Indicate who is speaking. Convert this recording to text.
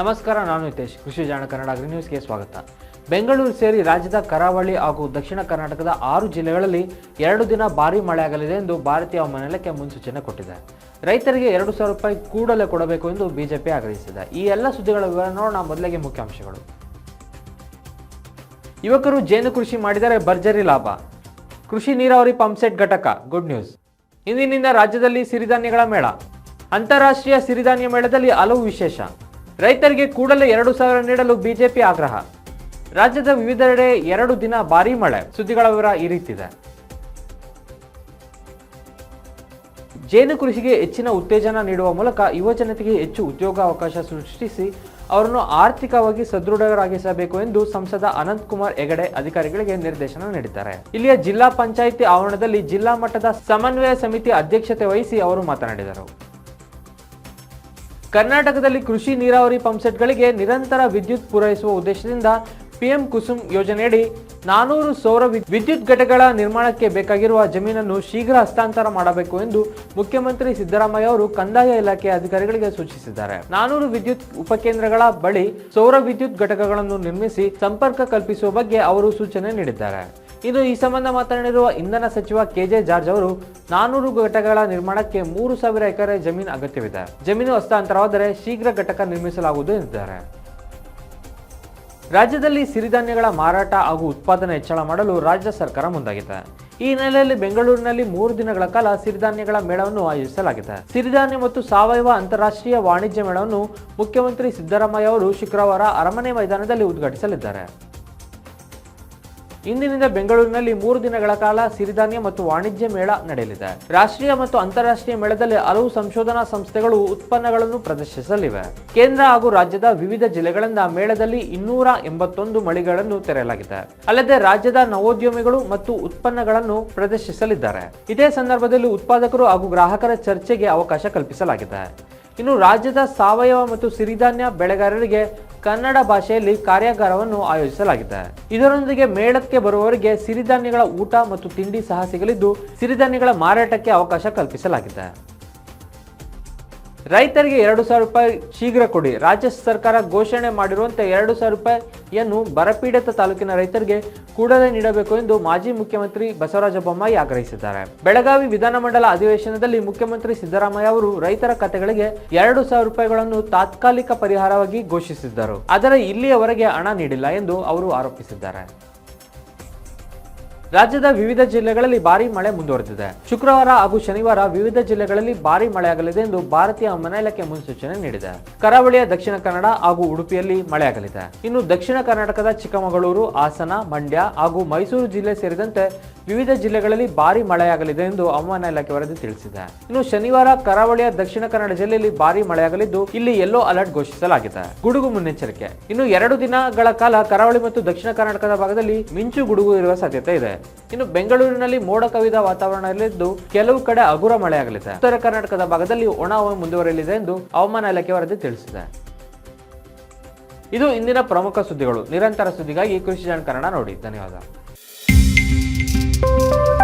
Speaker 1: ನಮಸ್ಕಾರ, ನಾನು ಹಿತೇಶ್ ಕೃಷಿ ಜಾಣ ಕನ್ನಡ ಅಗ್ರಿ ನ್ಯೂಸ್ಗೆ ಸ್ವಾಗತ. ಬೆಂಗಳೂರು ಸೇರಿ ರಾಜ್ಯದ ಕರಾವಳಿ ಹಾಗೂ ದಕ್ಷಿಣ ಕರ್ನಾಟಕದ ಆರು ಜಿಲ್ಲೆಗಳಲ್ಲಿ ಎರಡು ದಿನ ಭಾರೀ ಮಳೆಯಾಗಲಿದೆ ಎಂದು ಭಾರತೀಯ ಹವಾಮಾನ ಇಲಾಖೆ ಮುನ್ಸೂಚನೆ ಕೊಟ್ಟಿದೆ. ರೈತರಿಗೆ ಎರಡು ಸಾವಿರ ರೂಪಾಯಿ ಕೂಡಲೇ ಕೊಡಬೇಕು ಎಂದು ಬಿಜೆಪಿ ಆಗ್ರಹಿಸಿದೆ. ಈ ಎಲ್ಲ ಸುದ್ದಿಗಳ ವಿವರ ನೋಡೋಣ. ಮೊದಲಿಗೆ ಮುಖ್ಯಾಂಶಗಳು. ಯುವಕರು ಜೇನು ಕೃಷಿ ಮಾಡಿದರೆ ಭರ್ಜರಿ ಲಾಭ. ಕೃಷಿ ನೀರಾವರಿ ಪಂಪ್ಸೆಟ್ ಘಟಕ. Good news. ಇಂದಿನಿಂದ ರಾಜ್ಯದಲ್ಲಿ ಸಿರಿಧಾನ್ಯಗಳ ಮೇಳ. ಅಂತಾರಾಷ್ಟ್ರೀಯ ಸಿರಿಧಾನ್ಯ ಮೇಳದಲ್ಲಿ ಹಲವು ವಿಶೇಷ. ರೈತರಿಗೆ ಕೂಡಲೇ ಎರಡು ಸಾವಿರ ನೀಡಲು ಬಿಜೆಪಿ ಆಗ್ರಹ. ರಾಜ್ಯದ ವಿವಿಧೆಡೆ ಎರಡು ದಿನ ಭಾರೀ ಮಳೆ. ಸುದ್ದಿಗಳ ವಿವರ ಈ ರೀತಿದೆ. ಜೇನು ಕೃಷಿಗೆ ಹೆಚ್ಚಿನ ಉತ್ತೇಜನ ನೀಡುವ ಮೂಲಕ ಯುವಜನತೆಗೆ ಹೆಚ್ಚು ಉದ್ಯೋಗಾವಕಾಶ ಸೃಷ್ಟಿಸಿ ಅವರನ್ನು ಆರ್ಥಿಕವಾಗಿ ಸದೃಢರಾಗಿಸಬೇಕು ಎಂದು ಸಂಸದ ಅನಂತ್ ಕುಮಾರ್ ಹೆಗಡೆ ಅಧಿಕಾರಿಗಳಿಗೆ ನಿರ್ದೇಶನ ನೀಡಿದ್ದಾರೆ. ಇಲ್ಲಿಯ ಜಿಲ್ಲಾ ಪಂಚಾಯಿತಿ ಆವರಣದಲ್ಲಿ ಜಿಲ್ಲಾ ಮಟ್ಟದ ಸಮನ್ವಯ ಸಮಿತಿ ಅಧ್ಯಕ್ಷತೆ ವಹಿಸಿ ಅವರು ಮಾತನಾಡಿದರು. ಕರ್ನಾಟಕದಲ್ಲಿ ಕೃಷಿ ನೀರಾವರಿ ಪಂಪ್ಸೆಟ್ಗಳಿಗೆ ನಿರಂತರ ವಿದ್ಯುತ್ ಪೂರೈಸುವ ಉದ್ದೇಶದಿಂದ ಪಿಎಂ ಕುಸುಮ್ ಯೋಜನೆಯಡಿ ನಾನೂರು ಸೌರ ವಿದ್- ವಿದ್ಯುತ್ ಘಟಕಗಳ ನಿರ್ಮಾಣಕ್ಕೆ ಬೇಕಾಗಿರುವ ಜಮೀನನ್ನು ಶೀಘ್ರ ಹಸ್ತಾಂತರ ಮಾಡಬೇಕು ಎಂದು ಮುಖ್ಯಮಂತ್ರಿ ಸಿದ್ದರಾಮಯ್ಯ ಅವರು ಕಂದಾಯ ಇಲಾಖೆ ಅಧಿಕಾರಿಗಳಿಗೆ ಸೂಚಿಸಿದ್ದಾರೆ. ನಾನೂರು ವಿದ್ಯುತ್ ಉಪಕೇಂದ್ರಗಳ ಬಳಿ ಸೌರ ವಿದ್ಯುತ್ ಘಟಕಗಳನ್ನು ನಿರ್ಮಿಸಿ ಸಂಪರ್ಕ ಕಲ್ಪಿಸುವ ಬಗ್ಗೆ ಅವರು ಸೂಚನೆ ನೀಡಿದ್ದಾರೆ. ಇನ್ನು ಈ ಸಂಬಂಧ ಮಾತನಾಡಿರುವ ಇಂಧನ ಸಚಿವ ಕೆಜೆ ಜಾರ್ಜ್ ಅವರು, ನಾನೂರು ಘಟಕಗಳ ನಿರ್ಮಾಣಕ್ಕೆ ಮೂರು ಸಾವಿರ ಎಕರೆ ಜಮೀನು ಅಗತ್ಯವಿದೆ. ಜಮೀನು ಹಸ್ತಾಂತರವಾದರೆ ಶೀಘ್ರ ಘಟಕ ನಿರ್ಮಿಸಲಾಗುವುದು ಎಂದಿದ್ದಾರೆ. ರಾಜ್ಯದಲ್ಲಿ ಸಿರಿಧಾನ್ಯಗಳ ಮಾರಾಟ ಹಾಗೂ ಉತ್ಪಾದನೆ ಹೆಚ್ಚಳ ಮಾಡಲು ರಾಜ್ಯ ಸರ್ಕಾರ ಮುಂದಾಗಿದೆ. ಈ ಹಿನ್ನೆಲೆಯಲ್ಲಿ ಬೆಂಗಳೂರಿನಲ್ಲಿ ಮೂರು ದಿನಗಳ ಕಾಲ ಸಿರಿಧಾನ್ಯಗಳ ಮೇಳವನ್ನು ಆಯೋಜಿಸಲಾಗಿದೆ. ಸಿರಿಧಾನ್ಯ ಮತ್ತು ಸಾವಯವ ಅಂತಾರಾಷ್ಟ್ರೀಯ ವಾಣಿಜ್ಯ ಮೇಳವನ್ನು ಮುಖ್ಯಮಂತ್ರಿ ಸಿದ್ದರಾಮಯ್ಯ ಅವರು ಶುಕ್ರವಾರ ಅರಮನೆ ಮೈದಾನದಲ್ಲಿ ಉದ್ಘಾಟಿಸಲಿದ್ದಾರೆ. ಇಂದಿನಿಂದ ಬೆಂಗಳೂರಿನಲ್ಲಿ ಮೂರು ದಿನಗಳ ಕಾಲ ಸಿರಿಧಾನ್ಯ ಮತ್ತು ವಾಣಿಜ್ಯ ಮೇಳ ನಡೆಯಲಿದೆ. ರಾಷ್ಟ್ರೀಯ ಮತ್ತು ಅಂತಾರಾಷ್ಟ್ರೀಯ ಮೇಳದಲ್ಲಿ ಹಲವು ಸಂಶೋಧನಾ ಸಂಸ್ಥೆಗಳು ಉತ್ಪನ್ನಗಳನ್ನು ಪ್ರದರ್ಶಿಸಲಿವೆ. ಕೇಂದ್ರ ಹಾಗೂ ರಾಜ್ಯದ ವಿವಿಧ ಜಿಲ್ಲೆಗಳಿಂದ ಮೇಳದಲ್ಲಿ ಇನ್ನೂರ ಎಂಬತ್ತೊಂದು ಮಳಿಗೆಗಳನ್ನು ತೆರೆಯಲಾಗಿದೆ. ಅಲ್ಲದೆ ರಾಜ್ಯದ ನವೋದ್ಯಮಿಗಳು ಮತ್ತು ಉತ್ಪನ್ನಗಳನ್ನು ಪ್ರದರ್ಶಿಸಲಿದ್ದಾರೆ. ಇದೇ ಸಂದರ್ಭದಲ್ಲಿ ಉತ್ಪಾದಕರು ಹಾಗೂ ಗ್ರಾಹಕರ ಚರ್ಚೆಗೆ ಅವಕಾಶ ಕಲ್ಪಿಸಲಾಗಿದೆ. ಇನ್ನು ರಾಜ್ಯದ ಸಾವಯವ ಮತ್ತು ಸಿರಿಧಾನ್ಯ ಬೆಳೆಗಾರರಿಗೆ ಕನ್ನಡ ಭಾಷೆಯಲ್ಲಿ ಕಾರ್ಯಾಗಾರವನ್ನು ಆಯೋಜಿಸಲಾಗಿದೆ. ಇದರೊಂದಿಗೆ ಮೇಳಕ್ಕೆ ಬರುವವರಿಗೆ ಸಿರಿಧಾನ್ಯಗಳ ಊಟ ಮತ್ತು ತಿಂಡಿ ಸಹ ಸಿಗಲಿದ್ದು, ಸಿರಿಧಾನ್ಯಗಳ ಮಾರಾಟಕ್ಕೆ ಅವಕಾಶ ಕಲ್ಪಿಸಲಾಗಿದೆ. ರೈತರಿಗೆ ಎರಡು ಸಾವಿರ ರೂಪಾಯಿ ಶೀಘ್ರ ಕೊಡಿ. ರಾಜ್ಯ ಸರ್ಕಾರ ಘೋಷಣೆ ಮಾಡಿರುವಂತೆ ಎರಡು ಸಾವಿರ ರೂಪಾಯಿಯನ್ನು ಬರಪೀಡಿತ ತಾಲೂಕಿನ ರೈತರಿಗೆ ಕೂಡಲೇ ನೀಡಬೇಕು ಎಂದು ಮಾಜಿ ಮುಖ್ಯಮಂತ್ರಿ ಬಸವರಾಜ ಬೊಮ್ಮಾಯಿ ಆಗ್ರಹಿಸಿದ್ದಾರೆ. ಬೆಳಗಾವಿ ವಿಧಾನಮಂಡಲ ಅಧಿವೇಶನದಲ್ಲಿ ಮುಖ್ಯಮಂತ್ರಿ ಸಿದ್ದರಾಮಯ್ಯ ಅವರು ರೈತರ ಖಾತೆಗಳಿಗೆ ಎರಡು ಸಾವಿರ ರೂಪಾಯಿಗಳನ್ನು ತಾತ್ಕಾಲಿಕ ಪರಿಹಾರವಾಗಿ ಘೋಷಿಸಿದ್ದರು. ಆದರೆ ಇಲ್ಲಿಯವರೆಗೆ ಹಣ ನೀಡಿಲ್ಲ ಎಂದು ಅವರು ಆರೋಪಿಸಿದ್ದಾರೆ. ರಾಜ್ಯದ ವಿವಿಧ ಜಿಲ್ಲೆಗಳಲ್ಲಿ ಭಾರೀ ಮಳೆ ಮುಂದುವರೆದಿದೆ. ಶುಕ್ರವಾರ ಹಾಗೂ ಶನಿವಾರ ವಿವಿಧ ಜಿಲ್ಲೆಗಳಲ್ಲಿ ಭಾರೀ ಮಳೆಯಾಗಲಿದೆ ಎಂದು ಭಾರತೀಯ ಹವಾಮಾನ ಇಲಾಖೆ ಮುನ್ಸೂಚನೆ ನೀಡಿದೆ. ಕರಾವಳಿಯ ದಕ್ಷಿಣ ಕನ್ನಡ ಹಾಗೂ ಉಡುಪಿಯಲ್ಲಿ ಮಳೆಯಾಗಲಿದೆ. ಇನ್ನು ದಕ್ಷಿಣ ಕರ್ನಾಟಕದ ಚಿಕ್ಕಮಗಳೂರು, ಹಾಸನ, ಮಂಡ್ಯ ಹಾಗೂ ಮೈಸೂರು ಜಿಲ್ಲೆ ಸೇರಿದಂತೆ ವಿವಿಧ ಜಿಲ್ಲೆಗಳಲ್ಲಿ ಭಾರಿ ಮಳೆಯಾಗಲಿದೆ ಎಂದು ಹವಾಮಾನ ಇಲಾಖೆ ವರದಿ ತಿಳಿಸಿದೆ. ಇನ್ನು ಶನಿವಾರ ಕರಾವಳಿಯ ದಕ್ಷಿಣ ಕನ್ನಡ ಜಿಲ್ಲೆಯಲ್ಲಿ ಭಾರಿ ಮಳೆಯಾಗಲಿದ್ದು, ಇಲ್ಲಿ ಯೆಲ್ಲೋ ಅಲರ್ಟ್ ಘೋಷಿಸಲಾಗಿದೆ. ಗುಡುಗು ಮುನ್ನೆಚ್ಚರಿಕೆ. ಇನ್ನು ಎರಡು ದಿನಗಳ ಕಾಲ ಕರಾವಳಿ ಮತ್ತು ದಕ್ಷಿಣ ಕರ್ನಾಟಕದ ಭಾಗದಲ್ಲಿ ಮಿಂಚು ಗುಡುಗು ಇರುವ ಸಾಧ್ಯತೆ ಇದೆ. ಇನ್ನು ಬೆಂಗಳೂರಿನಲ್ಲಿ ಮೋಡ ಕವಿದ ವಾತಾವರಣ ಇರಲಿದ್ದು, ಕೆಲವು ಕಡೆ ಹಗುರ ಮಳೆಯಾಗಲಿದೆ. ಉತ್ತರ ಕರ್ನಾಟಕದ ಭಾಗದಲ್ಲಿ ಒಣ ಹವೆ ಮುಂದುವರಿಯಲಿದೆ ಎಂದು ಹವಾಮಾನ ಇಲಾಖೆ ವರದಿ ತಿಳಿಸಿದೆ. ಇದು ಇಂದಿನ ಪ್ರಮುಖ ಸುದ್ದಿಗಳು. ನಿರಂತರ ಸುದ್ದಿಗಾಗಿ ಕೃಷಿ ಜನಕರಣ ನೋಡಿ. ಧನ್ಯವಾದ. Música